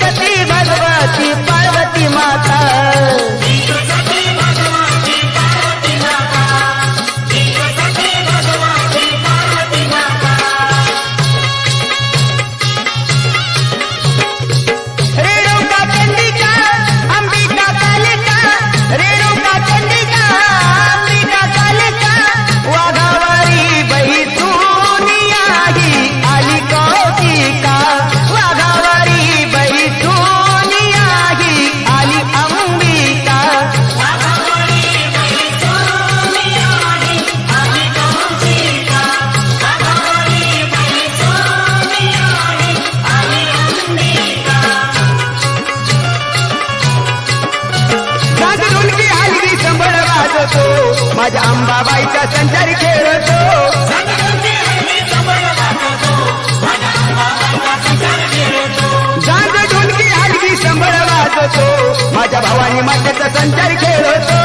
Escúchate. गमती संभळ वाजतो माझ्या अंबाबाईचा संचारी खेळतो. माझ्या भावानी माझ्याचा संचारी खेळतो.